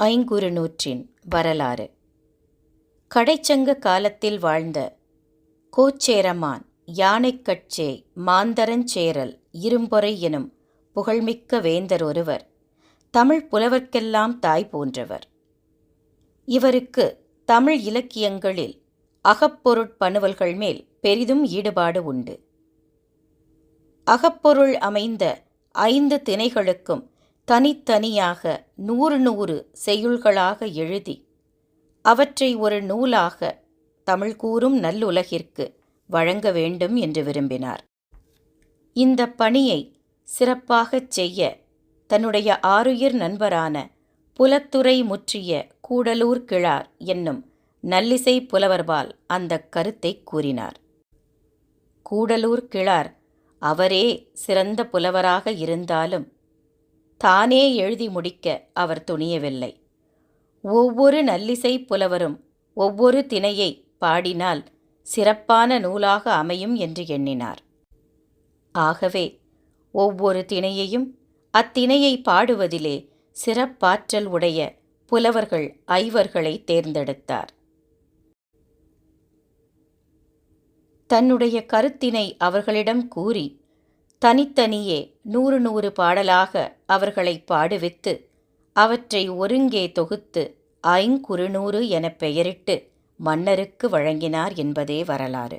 ஐங்குறுநூற்றின் வரலாறு. கடைச்சங்க காலத்தில் வாழ்ந்த கோச்சேரமான் யானைக்கட்சே மாந்தரஞ்சேரல் இரும்பொறை எனும் புகழ்மிக்க வேந்தர் ஒருவர் தமிழ் புலவர்க்கெல்லாம் தாய் போன்றவர். இவருக்கு தமிழ் இலக்கியங்களில் அகப்பொருட்பணுவல்கள் மேல் பெரிதும் ஈடுபாடு உண்டு. அகப்பொருள் அமைந்த ஐந்து திணைகளுக்கும் தனித்தனியாக நூறு நூறு செய்யுள்களாக எழுதி அவற்றை ஒரு நூலாக தமிழ் கூறும் நல்லுலகிற்கு வழங்க வேண்டும் என்று விரும்பினார். இந்த பணியை சிறப்பாகச் செய்ய தன்னுடைய ஆருயிர் நண்பரான புலத்துறை முற்றிய கூடலூர் கிழார் என்னும் நல்லிசை புலவர்பால் அந்த கருத்தை கூறினார். கூடலூர் கிழார் அவரே சிறந்த புலவராக இருந்தாலும் தானே எழுதி முடிக்க அவர் துணியவில்லை. ஒவ்வொரு நல்லிசை புலவரும் ஒவ்வொரு திணையை பாடினால் சிறப்பான நூலாக அமையும் என்று எண்ணினார். ஆகவே ஒவ்வொரு திணையையும் அத்திணையை பாடுவதிலே சிறப்பாற்றல் உடைய புலவர்கள் ஐவர்களை தேர்ந்தெடுத்தார். தன்னுடைய கருத்தினை அவர்களிடம் கூறி தனித்தனியே நூறு நூறு பாடலாக அவர்களை பாடுவித்து அவற்றை ஒருங்கே தொகுத்து ஐங்குறுநூறு எனப் பெயரிட்டு மன்னருக்கு வழங்கினார் என்பதே வரலாறு.